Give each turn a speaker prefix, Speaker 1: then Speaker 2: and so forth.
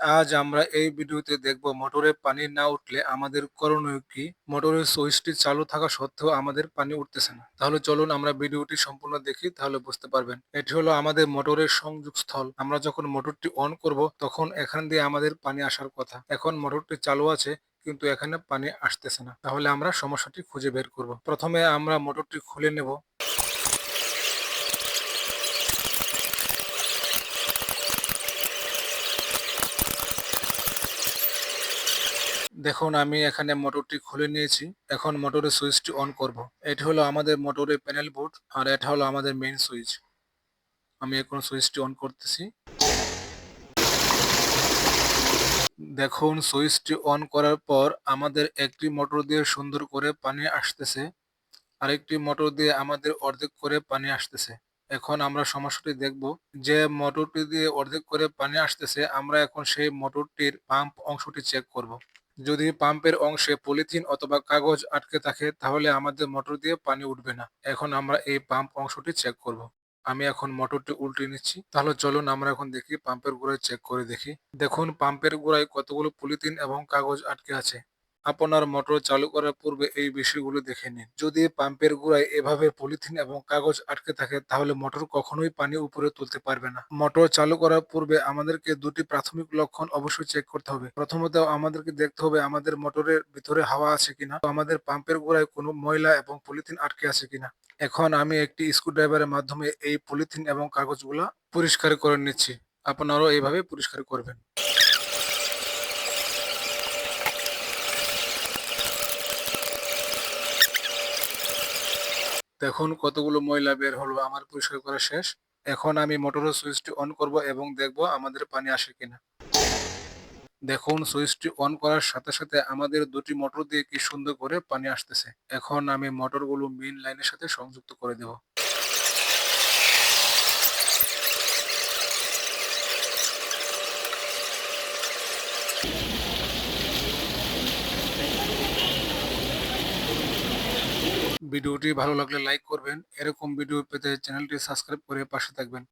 Speaker 1: আজ আমরা এই ভিডিওতে দেখব মোটরে পানি না উঠলে আমাদের করণীয় কি? মোটরের সুইচটি চালু থাকা সত্ত্বেও আমাদের পানি উঠতেছে না। তাহলে চলুন আমরা ভিডিওটি সম্পূর্ণ দেখি, তাহলে বুঝতে পারবেন। এটি হলো আমাদের মোটরের সংযোগ স্থল আমরা যখন মোটরটি অন করব, তখন এখান দিয়ে আমাদের পানি আসার কথা। এখন মোটরটি চালু আছে, কিন্তু এখানে পানি আসতেছে না। তাহলে আমরা সমস্যাটি খুঁজে বের করব। প্রথমে আমরা মোটরটি খুলে নেব। দেখুন, আমি এখানে মোটরটি খুলে নিয়েছি। এখন মোটরের সুইচটি অন করব। এটি হলো আমাদের মোটরের প্যানেল বোর্ড, আর এটা হলো আমাদের মেইন সুইচ। আমি এখন সুইচটি অন করতেছি। দেখুন, সুইচটি অন করার পর আমাদের একটি মোটর দিয়ে সুন্দর করে পানি আসতেছে। আরেকটি মোটর দিয়ে আমাদের অর্ধেক করে পানি আসতেছে। এখন আমরা সমস্যাটি দেখব যে মোটরটি দিয়ে অর্ধেক করে পানি আসতেছে, আমরা এখন সেই মোটরটির পাম্প অংশটি চেক করব। যদি পাম্পের অংশে পলিথিন অথবা কাগজ আটকে থাকে, তাহলে আমাদের মোটর দিয়ে পানি উঠবে না। এখন আমরা এই পাম্প অংশটি চেক করব। আমি এখন মোটরটি উল্টে নিচ্ছি। তাহলে চলুন আমরা এখন দেখি পাম্পের গোড়ায় চেক করে দেখি। দেখুন, পাম্পের গোড়ায় কতগুলো পলিথিন এবং কাগজ আটকে আছে। আপনার মোটর চালু করার পূর্বে এই বিষয়গুলো দেখে নিন। যদি পাম্পের গোড়ায় এভাবে পলিথিন এবং কাগজ আটকে থাকে, তাহলে মোটর কখনোই পানি উপরে তুলতে পারবে না। মোটর চালু করার পূর্বে আমাদেরকে দুটি প্রাথমিক লক্ষণ অবশ্যই চেক করতে হবে। প্রথমত, আমাদেরকে দেখতে হবে আমাদের মোটরের ভিতরে হাওয়া আছে কিনা আমাদের পাম্পের গোড়ায় কোনো ময়লা এবং পলিথিন আটকে আছে কিনা। এখন আমি একটি স্ক্রুড্রাইভারের মাধ্যমে এই পলিথিন এবং কাগজগুলা পরিষ্কার করে নিচ্ছি। আপনারাও এইভাবে পরিষ্কার করবেন। দেখুন, কতগুলো ময়লা বের হলো, আমার পরিষ্কার করা শেষ। এখন আমি মোটরের সুইচটি অন করব এবং দেখব আমাদের পানি আসে কিনা। দেখুন, সুইচটি অন করার সাথে সাথে আমাদের দুটি মোটর দিয়ে কি সুন্দর করে পানি আসতেছে। এখন আমি মোটরগুলো মেইন লাইনের সাথে সংযুক্ত করে দেব। ভিডিওটি ভালো লাগলে লাইক করবেন। এরকম ভিডিও পেতে চ্যানেলটি সাবস্ক্রাইব করে পাশে থাকবেন।